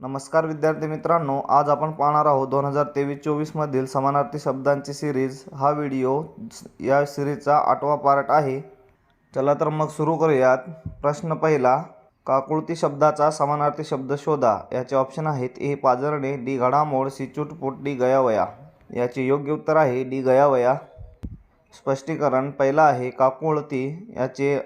नमस्कार विद्यार्थी मित्रांनो आज आपण पाहणार आहोत दोन हजार तेवीस चोवीसमधील समानार्थी शब्दांची सिरीज. हा व्हिडिओ या सिरीजचा आठवा पार्ट आहे. चला तर मग सुरू करूयात. प्रश्न पहिला काकुळती शब्दाचा समानार्थी शब्द शोधा. याचे ऑप्शन आहेत ए पाजरणे डी घडामोड सी चुटपुट डी गयावया. याचे योग्य उत्तर आहे डी गयावया. स्पष्टीकरण पहिला आहे काकुळती याचे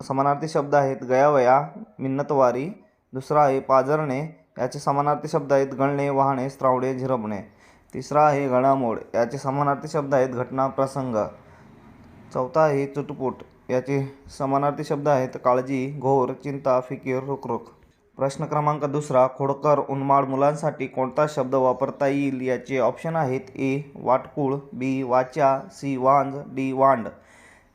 समानार्थी शब्द आहेत गयावया मिन्नतवारी. दुसरा आहे पाजरणे याचे समानार्थी शब्द आहेत गळणे वाहणे स्त्रावणे झिरपणे. तिसरा आहे घडामोड. याचे समानार्थी शब्द आहेत घटना प्रसंग. चौथा आहे चुटपुट. याचे समानार्थी शब्द आहेत काळजी घोर चिंता फिकीर रुखरुख. प्रश्न क्रमांक दुसरा खोडकर उन्माळ मुलांसाठी कोणता शब्द वापरता येईल? याचे ऑप्शन आहेत ए वाटकुळ बी वाच्या सी वांज डी वांड.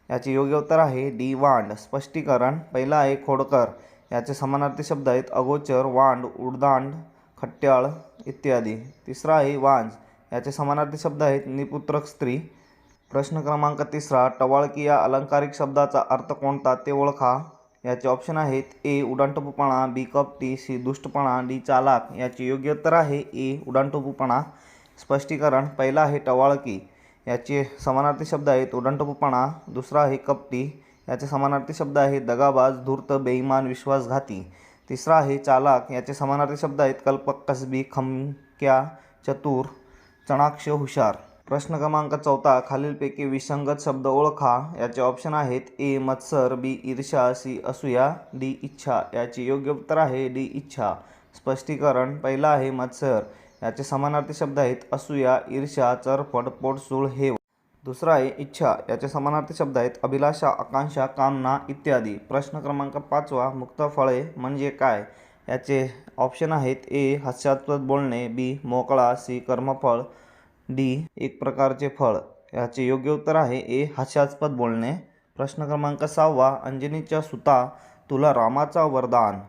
याचे योग्य उत्तर आहे डी वांड. स्पष्टीकरण पहिला आहे खोडकर. याचे समानार्थी शब्द आहेत अगोचर वांड उडदांड खट्ट्याळ इत्यादी. तिसरा आहे वांज. याचे समानार्थी शब्द आहेत निपुत्रक स्त्री. प्रश्न क्रमांक तिसरा टवाळकी या अलंकारिक शब्दाचा अर्थ कोणता ते ओळखा. याचे ऑप्शन आहेत ए उडाणटपूपणा बी कपटी सी दुष्टपणा डी चालाक. याचे योग्य उत्तर आहे ए उडाणटपूपणा स्पष्टीकरण पहिला आहे टवाळकी. याचे समानार्थी शब्द आहेत उडंटपूपणा दुसरा आहे कपटी याचे समानार्थी शब्द आहेत दगाबाज धूर्त बेईमान विश्वासघाती. तिसरा आहे चालाक. याचे समानार्थी शब्द आहेत कल्पक कसबी खमक्या चतुर चणाक्ष हुशार. प्रश्न क्रमांक चौथा खालीलपैकी विसंगत शब्द ओळखा. याचे ऑप्शन आहेत ए मत्सर बी ईर्षा सी असूया डी इच्छा. याचे योग्य उत्तर आहे डी इच्छा. स्पष्टीकरण पहिला आहे मत्सर. याचे समानार्थी शब्द आहेत असूया ईर्ष्या चरफड पोटसूळ हेव. दुसरा आहे इच्छा. याचे समानार्थी शब्द आहेत अभिलाषा आकांक्षा कामना इत्यादी. प्रश्न क्रमांक पाचवा मुक्त फळे म्हणजे काय? याचे ऑप्शन आहेत ए हास्यास्पद बोलणे बी मोकळा सी कर्मफळ डी एक प्रकारचे फळ. याचे योग्य उत्तर आहे ए हास्यास्पद बोलणे. प्रश्न क्रमांक सहावा अंजनीच्या सुता तुला रामाचा वरदान.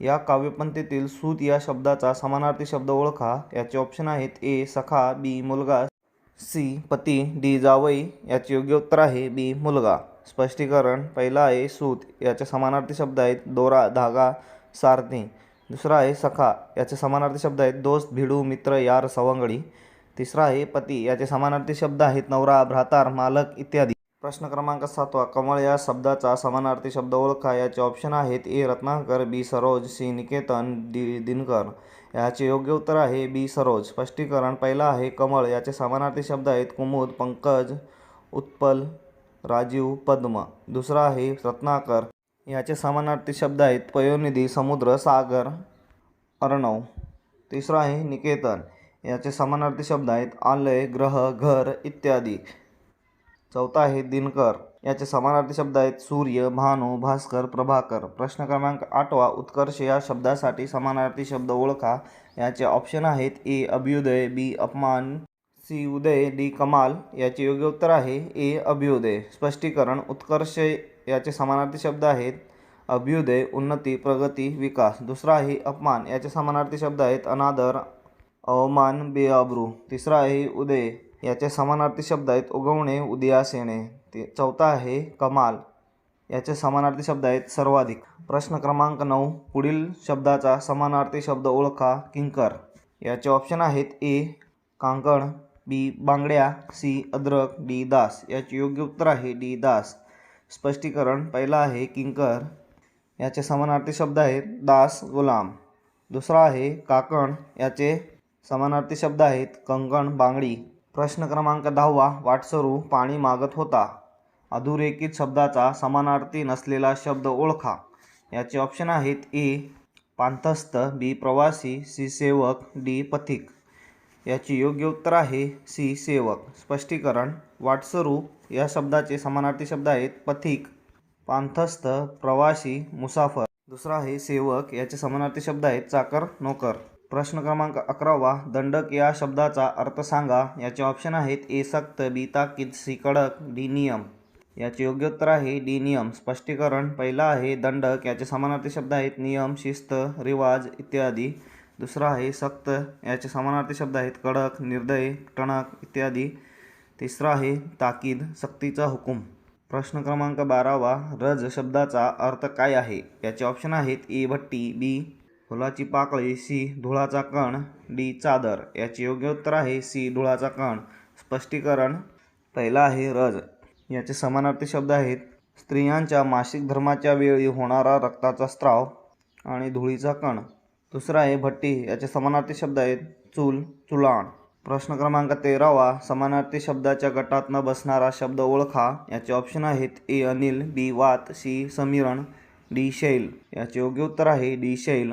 या काव्यपंथीतील सूत या शब्दाचा समानार्थी शब्द ओळखा. याचे ऑप्शन आहेत ए सखा बी मुलगा सी पती डी जावई याचे योग्य उत्तर आहे. बी मुलगा. स्पष्टीकरण पहिला आहे सूत. याचे समानार्थी शब्द आहेत दोरा धागा सारथी. दुसरा आहे सखा. याचे समानार्थी शब्द आहेत दोस्त भिडू मित्र यार सवंगडी. तिसरा आहे पती. याचे समानार्थी शब्द आहेत नवरा भ्रातार मालक इत्यादी. प्रश्न क्रमांक सातवा कमळ या शब्दाचा समानार्थी शब्द ओळखा. याचे ऑप्शन आहेत A. Ratnakar B. Saroj C. Niketan D. Dinkar. याचे योग्य उत्तर आहे बी. सरोज. स्पष्टीकरण पहिला आहे कमळ. याचे समानार्थी शब्द आहेत कुमुद पंकज उत्पल राजीव पद्म. दुसरा आहे रत्नाकर. याचे समानार्थी शब्द आहेत पयोनिधी समुद्र सागर अर्णव. तिसरा आहे निकेतन. याचे समानार्थी शब्द आहेत आलय ग्रह घर इत्यादी. चौथा आहे दिनकर. याचे समानार्थी शब्द आहेत सूर्य भानू भास्कर प्रभाकर. प्रश्न क्रमांक आठवा उत्कर्ष या शब्दासाठी समानार्थी शब्द ओळखा. याचे ऑप्शन आहेत ए अभ्युदय बी अपमान सी उदय डी कमाल. याचे योग्य उत्तर आहे ए अभ्युदय. स्पष्टीकरण उत्कर्ष याचे समानार्थी शब्द आहेत अभ्युदय उन्नती प्रगती विकास. दुसरा आहे अपमान. याचे समानार्थी शब्द आहेत अनादर अवमान बेआब्रू. तिसरा आहे उदय. याचे समानार्थी शब्द आहेत उगवणे उदयास येणे ते चौथा आहे कमाल. याचे समानार्थी शब्द आहेत सर्वाधिक. प्रश्न क्रमांक नऊ पुढील शब्दाचा समानार्थी शब्द ओळखा किंकर. याचे ऑप्शन आहेत ए कांकण बी बांगड्या सी अद्रक डी दास. याचे योग्य उत्तर आहे डी दास. स्पष्टीकरण पहिला आहे किंकर. याचे समानार्थी शब्द आहेत दास गुलाम. दुसरा आहे काकण. याचे समानार्थी शब्द आहेत कंकण बांगडी. प्रश्न क्रमांक दहावा वाटसरू पाणी मागत होता. अधोरेखित शब्दाचा समानार्थी नसलेला शब्द ओळखा. याचे ऑप्शन आहेत ए पांथस्थ बी प्रवासी सी सेवक डी पथिक. याची योग्य उत्तर आहे सी सेवक. स्पष्टीकरण वाटसरू या शब्दाचे समानार्थी शब्द आहेत पथिक पांथस्थ प्रवासी मुसाफर. दुसरा आहे सेवक याचे समानार्थी शब्द आहेत चाकर नोकर. प्रश्न क्रमांक अकरावा दंडक या शब्दाचा अर्थ सांगा. याचे ऑप्शन आहेत ए सक्त बी ताकीद सी कडक डी नियम. याचे योग्य उत्तर आहे डी नियम. स्पष्टीकरण पहिला आहे दंडक. याचे समानार्थी शब्द आहेत नियम शिस्त रिवाज इत्यादी. दुसरा आहे सक्त. याचे समानार्थी शब्द आहेत कडक निर्दय टणक इत्यादी. तिसरा आहे ताकीद सक्तीचा हुकूम. प्रश्न क्रमांक बारावा रज शब्दाचा अर्थ काय आहे? याचे ऑप्शन आहेत ए भट्टी बी फुलाची पाकळी सी धुळाचा कण डी चादर. याचे योग्य उत्तर आहे सी धुळाचा कण. स्पष्टीकरण पहिला आहे रज. याचे समानार्थी शब्द आहेत. स्त्रियांच्या मासिक धर्माच्या वेळी होणारा रक्ताचा स्त्राव आणि धुळीचा कण. दुसरा आहे भट्टी. याचे समानार्थी शब्द आहेत. चूल चुलाण. प्रश्न क्रमांक तेरावा. समानार्थी शब्दाच्या गटात न बसणारा शब्द ओळखा. याचे ऑप्शन आहेत ए अनिल बी वात सी समीरण डी शैल. याचे योग्य उत्तर आहे डी शैल.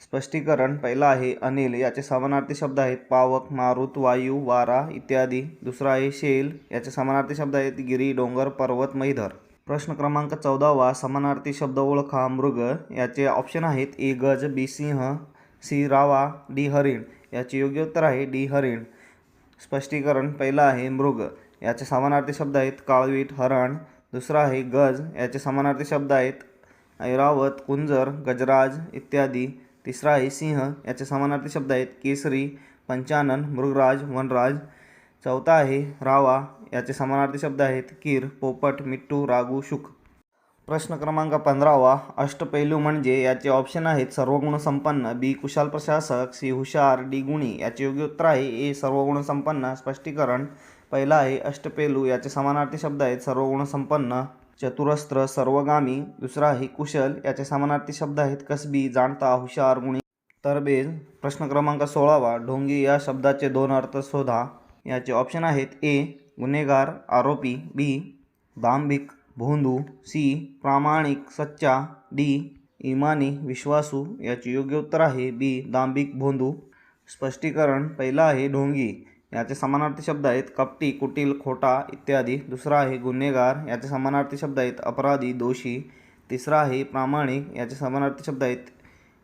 स्पष्टीकरण पहिला आहे अनिल. याचे समानार्थी शब्द आहेत पावक मारुत वायू वारा इत्यादी. दुसरा आहे शेल. याचे समानार्थी शब्द आहेत गिरी डोंगर पर्वत मैधर प्रश्न क्रमांक चौदावा समानार्थी शब्द ओळखा मृग. याचे ऑप्शन आहेत ए गज बी सिंह सी रावा डी हरिण. याचे योग्य उत्तर आहे डी हरिण. स्पष्टीकरण पहिलं आहे मृग. याचे समानार्थी शब्द आहेत काळवीट हरण. दुसरा आहे गज. याचे समानार्थी शब्द आहेत ऐरावत कुंजर गजराज इत्यादी. तिसरा आहे सिंह. याचे समानार्थी शब्द आहेत केसरी पंचानन मृगराज वनराज. चौथा आहे रावा. याचे समानार्थी शब्द आहेत कीर पोपट मिट्टू रागू शुक. प्रश्न क्रमांक पंधरावा. अष्टपैलू म्हणजे याचे ऑप्शन आहेत सर्वगुण संपन्न बी कुशाल प्रशासक सी हुशार डी गुणी. याचे योग्य उत्तर आहे ए सर्वगुण संपन्न स्पष्टीकरण. पहिला आहे अष्टपैलू याचे समानार्थी शब्द आहेत सर्वगुण संपन्न चतुरस्त्र सर्वगामी दुसरा आहे कुशल याचे समानार्थी शब्द आहेत. कसबी जाणता हुशार गुणी तरबेज प्रश्न क्रमांक सोळावा. ढोंगी या शब्दाचे दोन अर्थ शोधा. याचे ऑप्शन आहेत ए गुन्हेगार आरोपी. बी दांभिक भोंदू. सी प्रामाणिक सच्चा. डी इमानी विश्वासू. याचे योग्य उत्तर आहे बी दांभिक भोंदू. स्पष्टीकरण पहिला आहे ढोंगी. याचे समानार्थी शब्द आहेत कपटी कुटील खोटा इत्यादी. दुसरा आहे गुन्हेगार याचे समानार्थी शब्द आहेत अपराधी दोषी. तिसरा आहे प्रामाणिक याचे समानार्थी शब्द आहेत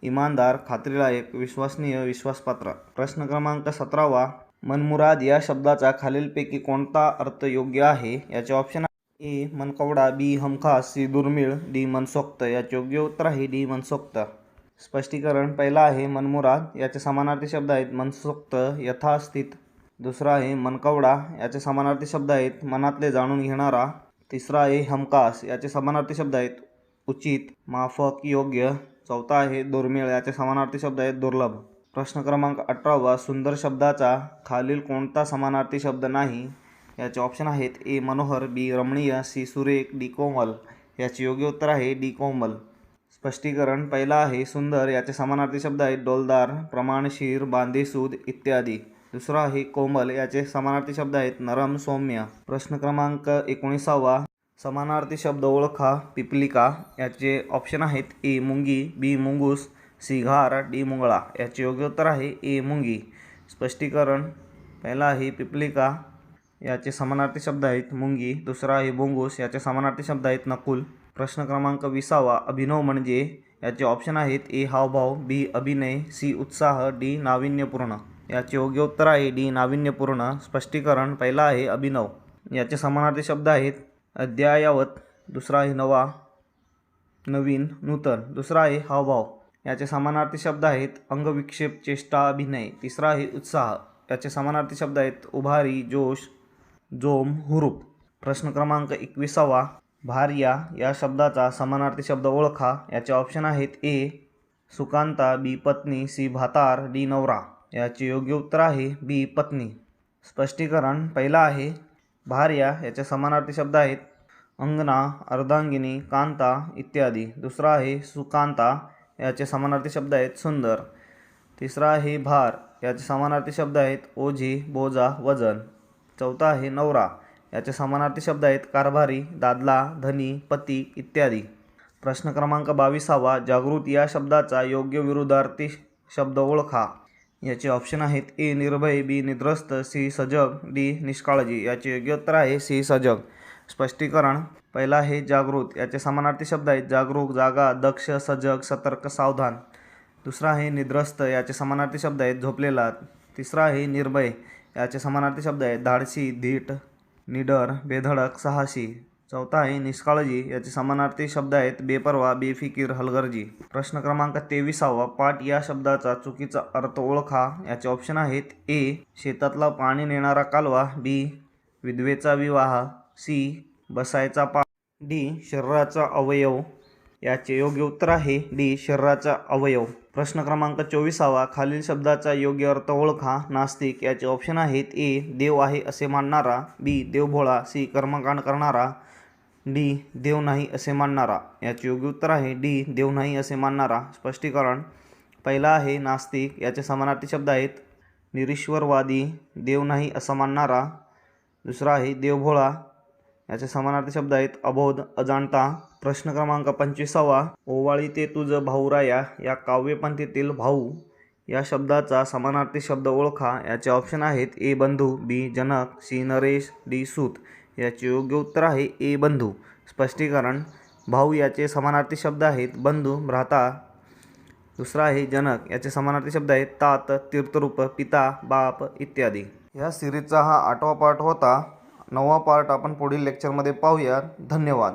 इमानदार खात्रीलायक विश्वसनीय विश्वासपात्र. प्रश्न क्रमांक सतरावा. मनमुराद या शब्दाचा खालीलपैकी कोणता अर्थ योग्य आहे? याचे ऑप्शन ए मनकवडा बी हमखास सी दुर्मिळ डी मनसोक्त. याचे योग्य उत्तर आहे डी मनसोक्त. स्पष्टीकरण पहिला आहे मनमुराद याचे समानार्थी शब्द आहेत मनसोक्त यथास्थित. दुसरा आहे मनकवडा याचे समानार्थी शब्द आहेत. मनातले जाणून घेणारा. तिसरा आहे हमकास याचे समानार्थी शब्द आहेत. उचित माफक योग्य. चौथा आहे दुर्मिळ याचे समानार्थी शब्द आहेत. दुर्लभ. प्रश्न क्रमांक अठरावा सुंदर शब्दाचा खालील कोणता समानार्थी शब्द नाही? याचे ऑप्शन आहेत ए मनोहर बी रमणीय सी सुरेख डी कोमल. याचे योग्य उत्तर आहे डी कोमल. स्पष्टीकरण पहिला आहे सुंदर याचे समानार्थी शब्द आहेत. डोलदार प्रमाणशीर बांधेसूद इत्यादी. दुसरा आहे कोमल याचे समानार्थी शब्द आहेत नरम सौम्य. प्रश्न क्रमांक एकोणीसावा. समानार्थी शब्द ओळखा पिपलिका. याचे ऑप्शन आहेत ए मुंगी बी मुंगूस सी घार डी मुंगळा. याचे योग्य उत्तर आहे ए मुंगी. स्पष्टीकरण पहिला आहे पिपलिका. याचे समानार्थी शब्द आहेत मुंगी. दुसरा आहे बोंगूस याचे समानार्थी शब्द आहेत नकुल. प्रश्न क्रमांक विसावा. अभिनव म्हणजे? याचे ऑप्शन आहेत ए हावभाव बी अभिनय सी उत्साह डी नाविन्यपूर्ण. याचे योग्य उत्तर आहे डी. नाविन्यपूर्ण. स्पष्टीकरण. पहिला आहे अभिनव. याचे समानार्थी शब्द आहेत अद्ययावत दुसरा आहे नवा. नवीन. नूतन. दुसरा आहे हावभाव. याचे समानार्थी शब्द आहेत अंगविक्षेप चेष्टा अभिनय. तिसरा आहे उत्साह. याचे समानार्थी शब्द आहेत उभारी जोश जोम हुरूप. प्रश्न क्रमांक एकविसावा. भार्या. या शब्दाचा समानार्थी शब्द ओळखा. याचे ऑप्शन आहेत ए. सुकांता बी. पत्नी सी. भातार डी. नवरा. याचे योग्य उत्तर आहे बी पत्नी. स्पष्टीकरण पहिला आहे भार्या याचे समानार्थी शब्द आहेत. अंगना अर्धांगिनी कांता इत्यादी. दुसरा आहे सुकांता याचे समानार्थी शब्द आहेत सुंदर. तिसरा आहे भार याचे समानार्थी शब्द आहेत ओझी बोजा वजन. चौथा आहे नवरा याचे समानार्थी शब्द आहेत कारभारी दादला धनी पती इत्यादी. प्रश्न क्रमांक बावीसावा जागृत या शब्दाचा योग्य विरुद्धार्थी शब्द ओळखा. याचे ऑप्शन आहेत ए निर्भय बी निद्रस्त सी सजग डी निष्काळजी. याचे योग्य उत्तर आहे सी सजग. स्पष्टीकरण. पहिला आहे जागृत. याचे समानार्थी शब्द आहेत जागरूक जागा दक्ष सजग सतर्क सावधान. दुसरा आहे निद्रस्त. याचे समानार्थी शब्द आहेत झोपलेला. तिसरा आहे निर्भय. याचे समानार्थी शब्द आहेत धाडसी धीट निडर बेधडक साहसी. चौथा आहे निष्काळजी. याचे समानार्थी शब्द आहेत बेपरवा बेफिकीर हलगर्जी. प्रश्न क्रमांक तेविसावा पाट या शब्दाचा चुकीचा अर्थ ओळखा. याचे ऑप्शन आहेत ए शेतातला पाणी नेणारा कालवा बी विधवेचा विवाह सी बसायचा पा डी शरीराचा अवयव. याचे योग्य उत्तर आहे डी शरीराचा अवयव. प्रश्न क्रमांक चोवीसावा खालील शब्दाचा योग्य अर्थ ओळखा. नास्तिक याचे ऑप्शन आहेत ए देव आहे असे मानणारा बी देवभोळा सी कर्मकांड करणारा. डी देव नाही असे मानणारा. याचे योग्य उत्तर आहे डी देव नाही असे मानणारा. स्पष्टीकरण पहिला आहे नास्तिक याचे समानार्थी शब्द आहेत. निरीश्वरवादी देव नाही असं मानणारा. दुसरा आहे देवभोळा याचे समानार्थी शब्द आहेत. अबोध अजाणता प्रश्न क्रमांक पंचवीसावा. ओवाळी ते तुझं भाऊराया या काव्यपंथीतील भाऊ. या शब्दाचा समानार्थी शब्द ओळखा. याचे ऑप्शन आहेत ए बंधू बी जनक सी नरेश डी सूत. याचे योग्य उत्तर आहे ए बंधू. स्पष्टीकरण भाऊ याचे समानार्थी शब्द आहेत बंधू भ्राता. दुसरा आहे जनक याचे समानार्थी शब्द आहेत तात तीर्थरूप पिता बाप इत्यादी. या सिरीजचा हा आठवा पार्ट होता. नववा पार्ट आपण पुढील लेक्चरमध्ये पाहूया धन्यवाद.